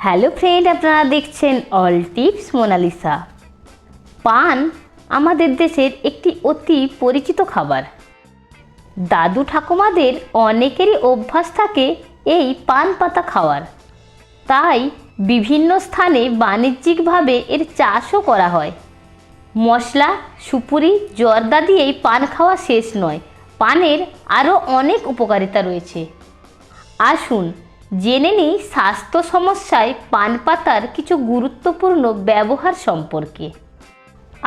Hello friend আপনারা দেখছেন all tips Mona Lisa পান আমাদের দেশের একটি অতি পরিচিত খাবার। দাদু ঠাকুমাদের অনেকেরই অভ্যাস থাকে এই পান পাতা খাওয়ার। তাই বিভিন্ন স্থানে বাণিজ্যিকভাবে এর চাষও করা হয়। মশলা, সুপুরি, জর্দা দিয়েই পান খাওয়া শেষ নয়। পানের আরও অনেক উপকারিতা রয়েছে। আসুন জেনে নিই স্বাস্থ্য সমস্যায় পান পাতার কিছু গুরুত্বপূর্ণ ব্যবহার সম্পর্কে।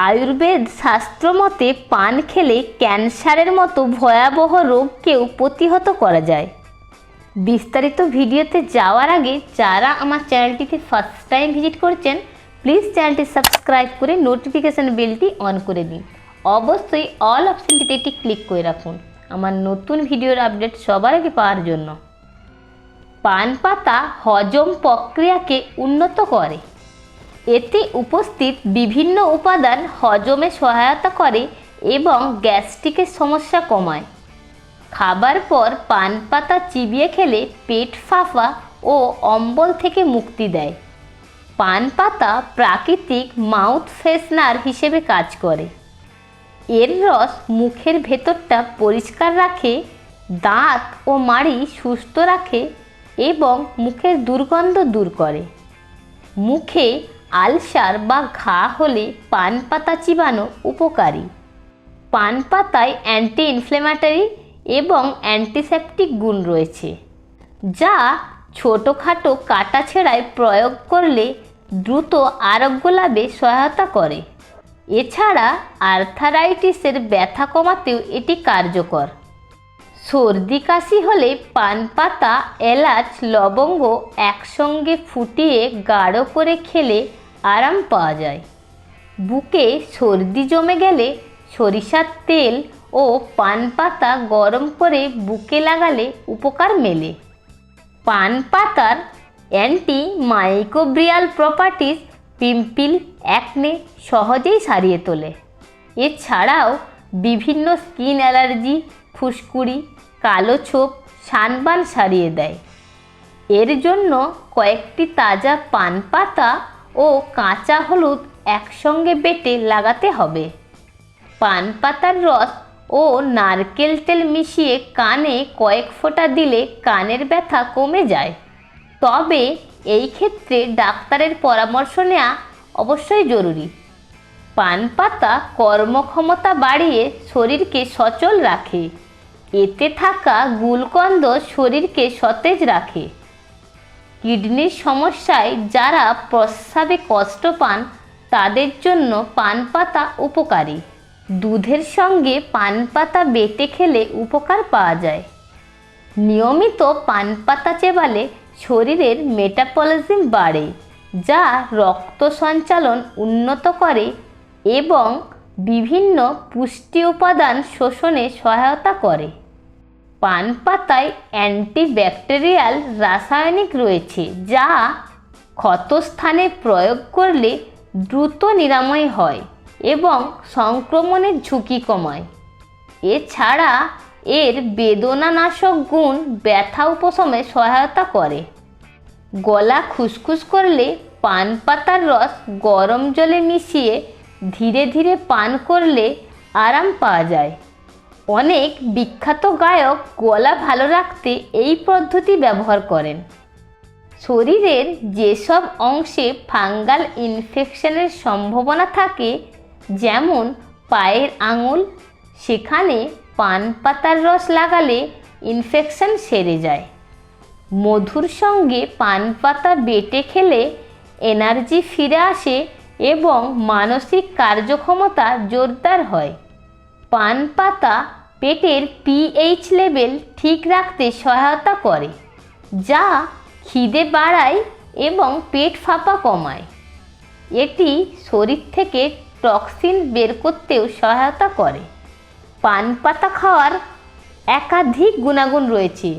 আয়ুর্বেদ শাস্ত্র মতে পান খেলে ক্যান্সারের মতো ভয়াবহ রোগকেও প্রতিহত করা যায়। বিস্তারিত ভিডিওতে যাওয়ার আগে যারা আমার চ্যানেলটিতে ফার্স্ট টাইম ভিজিট করছেন প্লিজ চ্যানেলটি সাবস্ক্রাইব করে নোটিফিকেশান বেলটি অন করে দিন। অবশ্যই অল অপশানটিতে একটি ক্লিক করে রাখুন। আমার নতুন ভিডিওর আপডেট সবার আগে পাওয়ার জন্য। পান পাতা হজম প্রক্রিয়াকে উন্নত করে। এতে উপস্থিত বিভিন্ন উপাদান হজমে সহায়তা করে এবং গ্যাস্ট্রিকের সমস্যা কমায়। খাবার পর পান পাতা চিবিয়ে খেলে পেট ফাঁপা ও অম্বল থেকে মুক্তি দেয়। পান পাতা প্রাকৃতিক মাউথ ফ্রেশনার হিসেবে কাজ করে। এর রস মুখের ভেতরটা পরিষ্কার রাখে, দাঁত ও মাড়ি সুস্থ রাখে এবং মুখের দুর্গন্ধ দূর করে। মুখে আলসার বা ঘা হলে পান পাতা চিবানো উপকারী। পান পাতায় অ্যান্টি ইনফ্লেমেটরি এবং অ্যান্টিসেপটিক গুণ রয়েছে, যা ছোটোখাটো কাটাছেঁড়ায় প্রয়োগ করলে দ্রুত আরোগ্য লাভে সহায়তা করে। এছাড়া আর্থারাইটিসের ব্যথা কমাতেও এটি কার্যকর। সর্দি কাশি হলে পান পাতা, এলাচ, লবঙ্গ একসঙ্গে ফুটিয়ে গাঢ় করে খেলে আরাম পাওয়া যায়। বুকে সর্দি জমে গেলে সরিষার তেল ও পান পাতা গরম করে বুকে লাগালে উপকার মেলে। পান পাতার অ্যান্টি মাইক্রোব্রিয়াল প্রপার্টিস পিম্পিল অ্যাকনে সহজেই সারিয়ে তোলে। এছাড়াও বিভিন্ন স্কিন অ্যালার্জি ফুসকুড়ি কালো ছোপ সানবান সারিয়ে দেয়। এর জন্য কয়েকটি তাজা পান পাতা ও কাঁচা হলুদ একসঙ্গে বেটে লাগাতে হবে। পান পাতার রস ও নারকেল তেল মিশিয়ে কানে কয়েক ফোঁটা দিলে কানের ব্যথা কমে যায়। তবে এই ক্ষেত্রে ডাক্তারের পরামর্শ নেওয়া অবশ্যই জরুরি। পান পাতা কর্মক্ষমতা বাড়িয়ে শরীরকে সচল রাখে। এতে থাকা গুলকন্দ শরীরকে সতেজ রাখে। কিডনির সমস্যায় যারা প্রস্রাবে কষ্ট পান, তাদের জন্য পান পাতা উপকারী। দুধের সঙ্গে পান পাতা বেটে খেলে উপকার পাওয়া যায়। নিয়মিত পান পাতা চেবালে শরীরের মেটাপলিজম বাড়ে, যা রক্ত সঞ্চালন উন্নত করে এবং বিভিন্ন পুষ্টি উপাদান শোষণে সহায়তা করে। পান পাতায় অ্যান্টিব্যাকটেরিয়াল রাসায়নিক রয়েছে, যা ক্ষতস্থানে প্রয়োগ করলে দ্রুত নিরাময় হয় এবং সংক্রমণের ঝুঁকি কমায়। এছাড়া এর বেদনানাশক গুণ ব্যথা উপশমে সহায়তা করে। গলা খুসখুস করলে পান পাতার রস গরম জলে মিশিয়ে ধীরে ধীরে পান করলে আরাম পাওয়া যায়। অনেক বিখ্যাত গায়ক গলা ভালো রাখতে এই পদ্ধতি ব্যবহার করেন। শরীরের যেসব অংশে ফাঙ্গাল ইনফেকশনের সম্ভাবনা থাকে, যেমন পায়ের আঙুল, সেখানে পান পাতার রস লাগালে ইনফেকশন সেরে যায়। মধুর সঙ্গে পান পাতা বেটে খেলে এনার্জি ফিরে আসে এবং মানসিক কার্যক্ষমতা জোরদার হয়। পান পাতা পেটের পিএইচ লেভেল ঠিক রাখতে সহায়তা করে, যা খিদে বাড়ায় এবং পেট ফাঁপা কমায়। এটি শরীর থেকে টক্সিন বের করতেও সহায়তা করে। পান পাতা খাওয়ার একাধিক গুণাগুণ রয়েছে,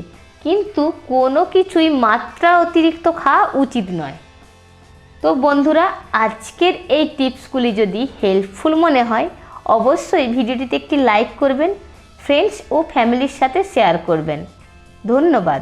কিন্তু কোনো কিছুই মাত্রা অতিরিক্ত খাওয়া উচিত নয়। তো বন্ধুরা, আজকের এই টিপসগুলি যদি হেল্পফুল মনে হয়, অবশ্যই ভিডিওটিতে একটি লাইক করবেন ফ্রেন্ডস ও ফ্যামিলির সাথে শেয়ার করবেন। ধন্যবাদ।